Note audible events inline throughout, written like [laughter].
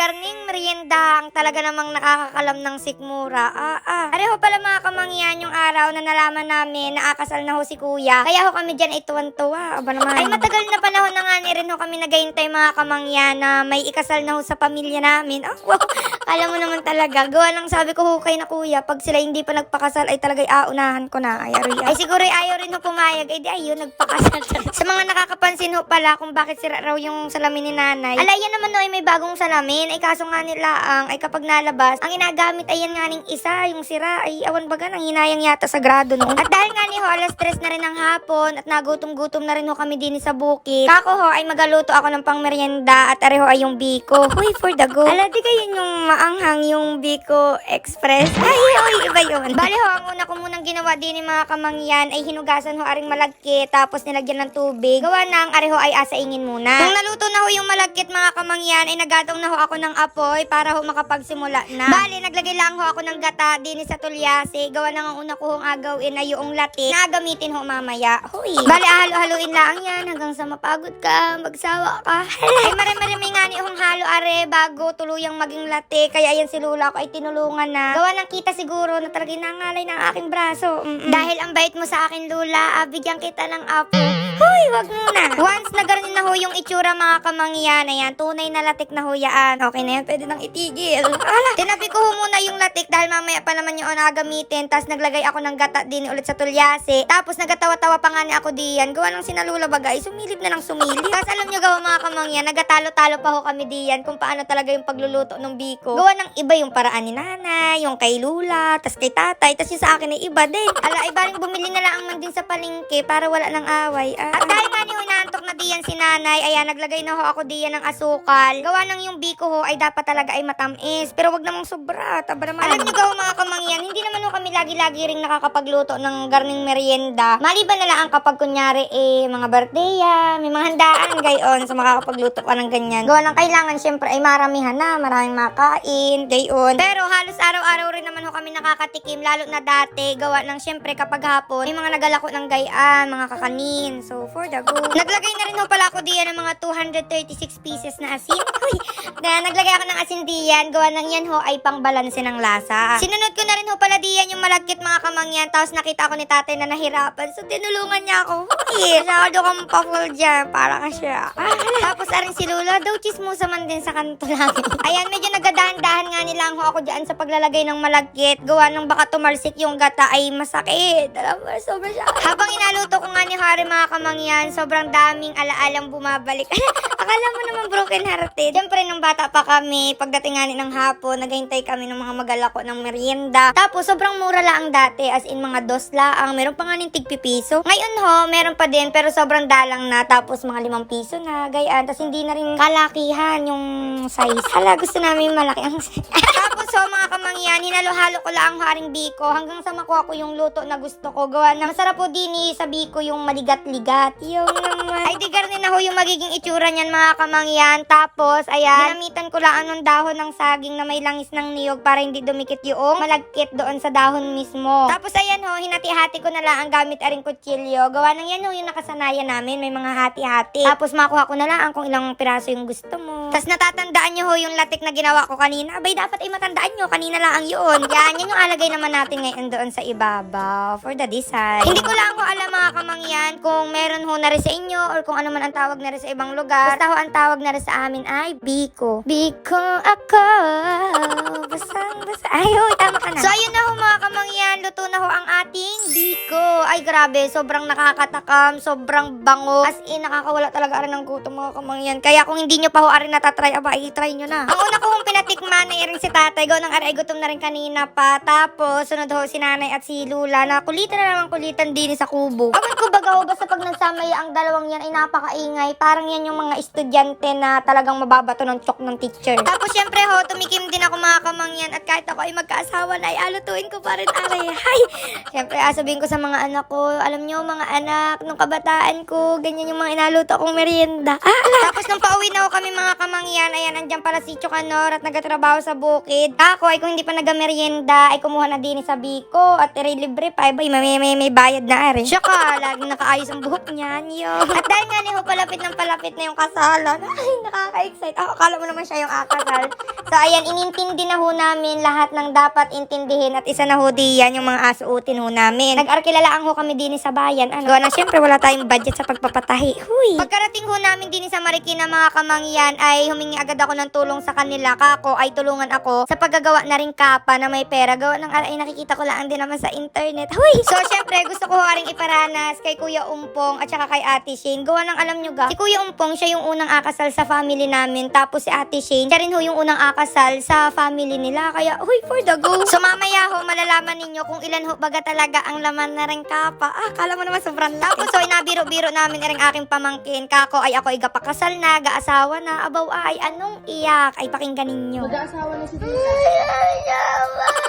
garning merienda ang talaga namang nakakakalam ng sikmura. Ah, ah. Areho pala mga kamangyan yung araw na nalaman namin na akasal na ho si kuya. Kaya ho kami dyan ay tuwan-tuwa. Aba naman. Ay matagal na panahon na nga ni rin ho kami naghihintay mga kamangyan na may ikasal na ho sa pamilya namin. Ah, wow. [laughs] Kala mo naman talaga. Gawa lang sabi ko hukay na kuya. Pag sila hindi pa nagpakasal ay talaga aunahan ko na. Ay, aroy. Ay siguro ay ayaw rin ho pumayag. Ay di ayun, nagpakasal. [laughs] sa mga nakakapansin ho pala kung bakit sira raw yung salamin ni nanay. Alay, yan naman no, ay may bagong salamin. Ay kaso nga nila ang ay kapag nalabas, ang inagamit ay yan nga ning isa. Yung sira ay awan baga nang hinayang yata sa grado noon. At dahil nga ni ho, alas stress na rin ng hapon at nagutom-gutom na rin ho kami din sa bukid. Kako ho ay magaluto ako ng pangmeryenda at areho ay yung biko. Huy, for the go. Ala, di kayo yung maanghang yung biko express. Ay, oy, iba yun. Bali ho, ang una ko munang ginawa din ni mga kamangyan ay hinugasan ho aring malagkit tapos nilagyan ng tubig. Gawa ng areho ay asaingin muna. Nung naluto na ho yung malagkit mga kamangyan ay nagatong na ho ako ng apoy para ho makapagsimula na. Bali, naglagay lang ho ako ng gata din sa tulyase. Gawa ng ang una ko hong agawin ay yung lati na gamitin ho mamaya. Huy. Bali, halo-haluin lang yan hanggang sa mapagod ka, magsawa ka. ay marami-marami nga ni hong halo are bago tuluyang maging lati. Kaya yan si Lula ko ay tinulungan na. Gawa ng kita siguro na talaga nangalay ng aking braso. Mm-mm. Dahil ang bait mo sa akin Lula, ah, bigyan kita ng apo. Huy, wag muna. Once na ganun na ho yung itsura mga kamangyan, ayan, tunay na latik na ho yan. Okay na yan, pwede nang itigil. Ala, tinabi ko ho muna yung latik dahil mamaya pa naman yung gamitin. Tapos naglagay ako ng gata din ulit sa tulyase. Tapos nagatawa-tawa pa nga ni ako diyan. Gawa ng sinalula bagay, sumilip na ng sumilip. Tapos alam nyo gawa mga kamangyan, nagatalo-talo pa ho kami diyan kung paano talaga yung pagluluto ng biko. Gawa ng iba yung paraan ni nanay, yung kay Lula, tas kay tatay, tas yung sa akin ay iba din. Ala, iba bumili na lang man din sa palengke para wala ng away. Ah, At dahil nga ni inaantok na diyan si nanay, ayan, naglagay na ho ako diyan ng asukal. Gawa ng yung biko ho ay dapat talaga ay matamis. Pero wag namang sobra, taba naman. Alam niyo gawa mga kamangyan, hindi naman ho kami lagi-lagi ring nakakapagluto ng garning merienda. Maliban na lang kapag kunyari eh, mga birthday ah, may mga handaan gayon sa makakapagluto ka ng ganyan. Gawa ng kailangan syempre ay maramihan na, maraming makain, gayon. Pero halos araw-araw rin naman ho kami nakakatikim, lalo na dati, gawa ng syempre kapag hapon, may mga nagalako ng gayaan, mga kakanin. So, for the go. Naglagay na rin ho pala ako diyan ng mga 236 pieces na asin. [laughs] Uy, na, naglagay ako ng asin diyan, gawa ng yan ho ay pangbalanse ng lasa. Sinunod ko na rin ho pala diyan yung malagkit mga kamangyan, tapos nakita ko ni tatay na nahirapan. So, tinulungan niya ako. Uy, masyado kang pa-full dyan, para ka siya. Tapos aring si Lula, daw chismosa man din sa kanto namin. [laughs] Ayan, medyo nagadahan-dahan nga nilang ho ako dyan sa paglalagay ng malagkit. Gawa ng baka tumalsik yung gata ay masakit. Alam mo, sobrang siya. Habang inaluto ko nga ni Harry mga kamangyan, sobrang daming alaalang bumabalik. [laughs] Akala mo naman broken hearted. Siyempre, nung bata pa kami, pagdating nga ng hapon, naghihintay kami ng mga magalako ng merienda. Tapos, sobrang mura lang dati, as in mga dos laang. Meron pa nga ng tigpipiso. Ngayon ho, meron pa din, pero sobrang dalang na. Tapos, mga limang piso na, gayaan. Tapos, hindi na rin kalakihan yung size. Hala, gusto namin malaki ang size. [laughs] Ho, mga kamangyan, hinalo-halo ko lang ang haring biko hanggang sa makuha ko yung luto na gusto ko. Gawa na masarap po din eh, sa biko yung maligat-ligat. Yung naman. Ay, di garni na ho yung magiging itsura niyan mga kamangyan. Tapos, ayan, ginamitan ko lang anong dahon ng saging na may langis ng niyog para hindi dumikit yung malagkit doon sa dahon mismo. Tapos, ayan ho, hinati-hati ko na lang ang gamit aring kutsilyo. Gawa ng yan ho yung nakasanayan namin. May mga hati-hati. Tapos, makuha ko na lang kung ilang piraso yung gusto mo. Tapos, natatandaan nyo ho yung latik na ginawa ko kanina. Abay, dapat ay matandaan nyo. Kanina lang ang yun. Yan, yan yung alagay naman natin ngayon doon sa ibabaw for the design. Hindi ko lang ho alam mga kamangyan kung meron ho na rin sa inyo or kung ano man ang tawag na rin sa ibang lugar. Basta ho ang tawag na rin sa amin ay Biko. Biko ako. Basang basa. Ay, hoy, tama ka na. So, ayun na ho mga kamangyan. Luto na ho ang ating Biko. Ay, grabe. Sobrang nakakatakam. Sobrang bango. As in, nakakawala talaga rin ng gutom mga kamangyan. Kaya kung hindi nyo pa ho arin natatry, aba, i-try nyo na. Ang una ko hong pinatikman na rin si tatay. Gawa ng aray gutom na rin kanina pa. Tapos, sunod ho si nanay at si Lula na kulitan na naman kulitan din sa kubo. Awan ko baga ho, basta pag nagsamay ang dalawang yan ay napakaingay. Parang yan yung mga estudyante na talagang mababato ng chok ng teacher. Tapos, syempre ho, tumikim din ako mga kamangyan at kahit ako ay magkaasawa na ay alutuin ko pa rin aray. Hay! Syempre, ah, sabihin ko sa mga anak ko, alam nyo mga anak, nung kabataan ko, ganyan yung mga inaluto kong merienda. [laughs] Tapos nung pauwi na ho kami mga kamangyan, ayan, andyan pala si Chokanor at nagatrabaho sa bukid. Ako ay kung hindi pa nagamerienda, ay kumuha na din sa Biko at ere libre pa, ay may, may, may, may bayad na are. Siya ka, laging nakaayos ang buhok niyan, yo. At dahil nga ni ho, palapit ng palapit na yung kasalan, ay, nakaka-excite. Ako, akala mo naman siya yung akasal. So, ayan, inintindi na ho namin lahat ng dapat intindihin at isa na ho diyan yung mga asuotin ho namin. Nag-arkilalaan ho kami din sa bayan. Ano, gawa na syempre wala tayong budget sa pagpapatahi. Huy! Pagkarating ho namin din sa Marikina mga kamangyan ay humingi agad ako ng tulong sa kanila. Kako ay tulungan ako sa paggagawa na rin kapa na may pera. Gawa ng ay nakikita ko lang din naman sa internet. Huy! So, syempre gusto ko ho rin iparanas kay Kuya Umpong at saka kay Ate Shane. Gawa ng alam nyo ga, si Kuya Umpong siya yung unang akasal sa family namin. Tapos si Ate Shane, siya rin ho yung unang akasal sa family nila. Kaya, huy, for the go. So, mamaya ho, malalaman ninyo kung ilan ho baga talaga ang laman na rin kapa. Ah, kala mo naman sobrang. Tapos, so, inabiro-biro namin na rin aking pamangkin. Kako ay ako igapakasal na, gaasawa na. Abaw ay, anong iyak? Ay, pakinggan ninyo. Mag-aasawa na si Tita. 我要妈妈。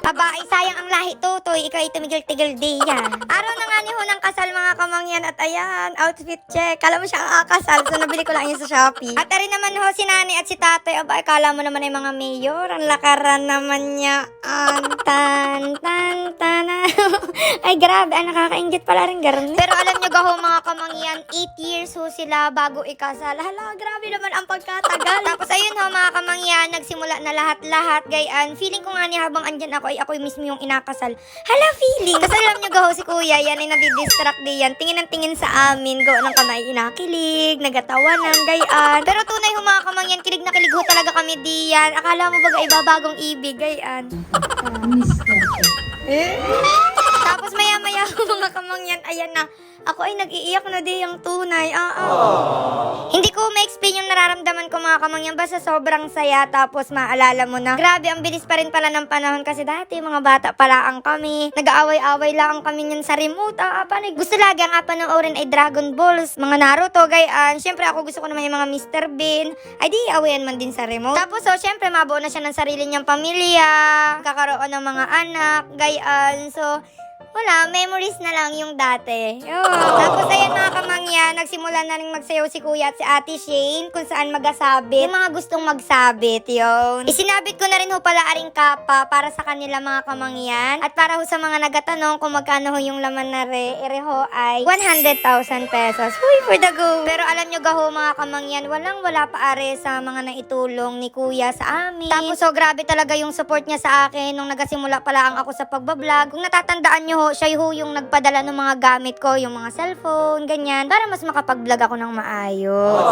Aba, ay sayang ang lahi tutoy. Ikaw ay tumigil-tigil di yan. Araw na nga ni ho ng kasal mga kamangyan at ayan, outfit check. Kala mo siya ang akasal, so nabili ko lang yun sa Shopee. At ari naman ho si nanay at si tatay. Aba, ay kala mo naman ay mga mayor. Ang lakaran naman niya. An, tan, tan, tan. [laughs] ay grabe, ang nakakaingit pala rin garne. Pero alam ga ho mga kamangyan, 8 years ho sila bago ikasal. Hala, grabe naman ang pagkatagal. Tapos ayun ho mga kamangyan, nagsimula na lahat-lahat. Gayan, feeling ko nga ni habang andyan ako ay ako mismo yung inakasal. Hala, feeling. Kasi alam nyo ga ho si kuya, yan ay nadidistract di yan. Tingin ng tingin sa amin, gawa ng kamay inakilig, nagatawanan, gayan. Pero tunay ho mga kamangyan, kilig na kilig ho talaga kami diyan. Akala mo baga ibabagong ibig, gayan. Miss ka. Tapos maya-maya mga kamangyan, ayan na. Ako ay nag-iiyak na di yung tunay. Ah, ah. Hindi ko ma-explain yung nararamdaman ko mga kamangyan. Basta sobrang saya. Tapos maalala mo na. Grabe, ang bilis pa rin pala ng panahon. Kasi dati mga bata pala ang kami. Nag-aaway-away lang kami niyan sa remote. Ah, paano? Gusto lagi ang panoorin ay Dragon Balls. Mga Naruto, gayaan. Siyempre ako gusto ko naman yung mga Mr. Bean. Ay di, awayan man din sa remote. Tapos so, siyempre mabuo na siya ng sarili niyang pamilya. Kakaroon ng mga anak, gayaan. So, wala, memories na lang yung dati. Yun. Tapos ayan mga kamangyan, nagsimula na rin magsayaw si kuya at si ate Shane kung saan magasabit. Yung mga gustong magsabit, yun. Isinabit ko na rin ho pala aring kapa para sa kanila mga kamangyan. At para ho sa mga nagatanong kung magkano ho yung laman na re, ere ho ay 100,000 pesos. Huy, for the go. Pero alam nyo gaho mga kamangyan, walang wala pa are sa mga naitulong ni kuya sa amin. Tapos so grabe talaga yung support niya sa akin nung nagasimula pala ang ako sa pagbablog. Kung natatandaan nyo ho, siya ho yung nagpadala ng mga gamit ko, yung mga cellphone, ganyan, para mas makapag-vlog ako ng maayos.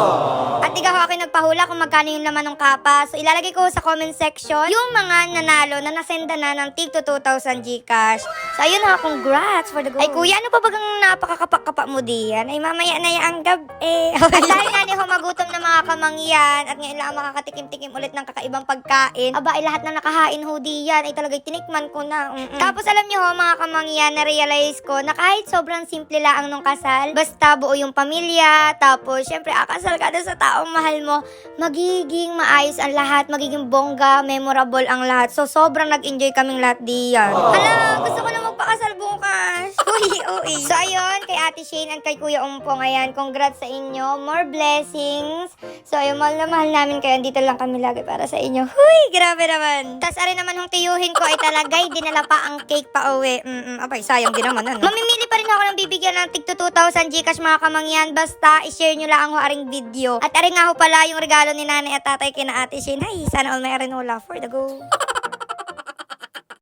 At ikaw akin nagpahula kung magkano yung laman ng kapa. So ilalagay ko sa comment section yung mga nanalo na nasenda na ng tig to 2,000 Gcash. So ayun ha, congrats for the goal. Ay kuya, ano pa bagang napakakapak-kapak mo diyan? Ay mamaya na yung gabi. At dahil nga ni ho magutom na mga kamangyan at ngayon lang makakatikim-tikim ulit ng kakaibang pagkain. Aba, ay lahat na nakahain ho diyan ay talagang tinikman ko na. Mm-mm. Tapos alam niyo ho mga kamangyan, na-realize ko na kahit sobrang simple lang nung kasal, basta buo yung pamilya, tapos syempre akasal ka na sa taong mahal mo, magiging maayos ang lahat, magiging bongga, memorable ang lahat. So sobrang nag-enjoy kaming lahat diyan. Hala, gusto ko na magpakasal bukas. [laughs] Uy, uy. So ayun, kay Ate Shane and kay Kuya Umpong, ayan, congrats sa inyo. More blessings. So ayun, mahal na mahal namin kayo. Dito lang kami lagi para sa inyo. Huy, grabe naman. Tapos ari naman yung tiyuhin ko ay talagay, dinala pa ang cake pa uwi. Mm-mm, abay, sayang din naman. Ano? Mamimili pa rin ako ng bibigyan ng tig to 2,000 Gcash mga kamangyan. Basta, i-share nyo lang ang aring video. At ari nga ho pala yung regalo ni nanay at tatay kina Ate Shane. Ay, sana all may arenola for the go. [laughs]